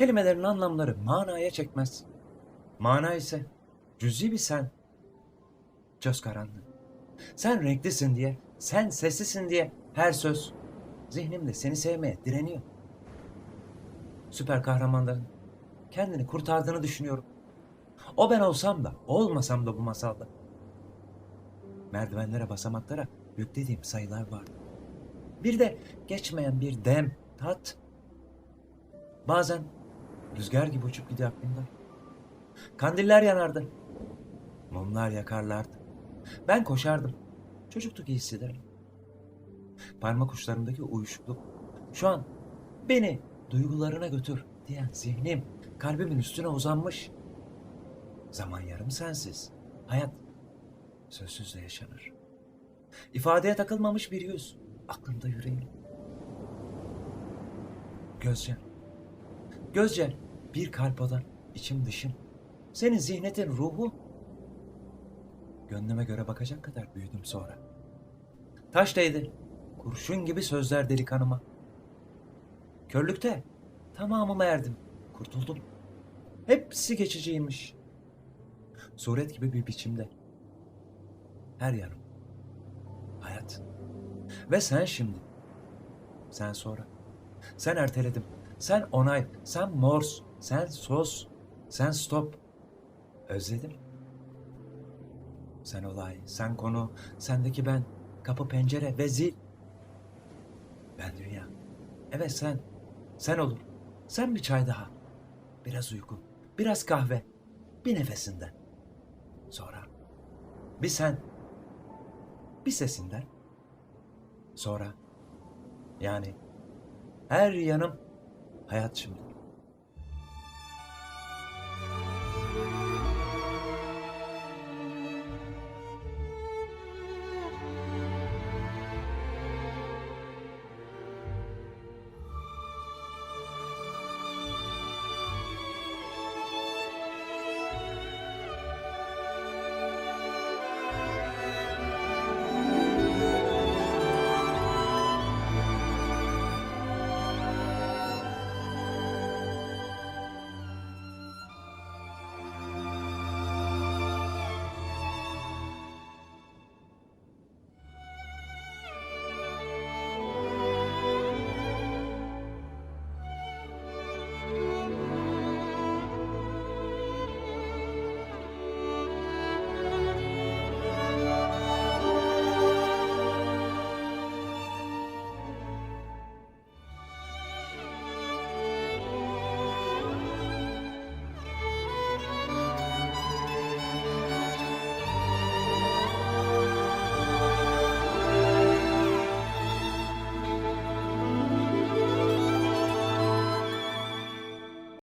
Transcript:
Kelimelerin anlamları manaya çekmez. Mana ise cüzi bir sen. Göz karanlığı. Sen renklisin diye, sen seslisin diye her söz zihnimde seni sevmeye direniyor. Süper kahramanların kendini kurtardığını düşünüyorum. O ben olsam da, olmasam da bu masalda. Merdivenlere, basamaklara yüklediğim sayılar vardı. Bir de geçmeyen bir dem, tat. Bazen rüzgar gibi uçup gidiyor aklımda. Kandiller yanardı. Mumlar yakarlardı. Ben koşardım. Çocukluk iyi hissederim. Parmak uçlarımdaki uyuşukluk. Şu an beni duygularına götür diyen zihnim kalbimin üstüne uzanmış. Zaman yarım sensiz. Hayat sözsüzle yaşanır. İfadeye takılmamış bir yüz. Aklımda yüreğim. Gözce. Gözce bir kalp odan içim dışım. Senin zihnetin ruhu. Gönlüme göre bakacak kadar büyüdüm sonra. Taş değdi. Kurşun gibi sözler deli kanıma. Körlükte tamamıma erdim. Kurtuldum. Hepsi geçiciymiş. Suret gibi bir biçimde. Her yanım. Hayat. Ve sen şimdi. Sen sonra. Sen erteledim. Sen onay. Sen mors. Sen sos. Sen stop. Özledim. Sen olay. Sen konu. Sendeki ben. Kapı pencere ve zil. Ben dünya. Evet sen. Sen olur. Sen bir çay daha. Biraz uyku. Biraz kahve. Bir nefesinden. Sonra. Bir sen. Bir sesinden. Sonra. Yani her yanım hayat şimdi.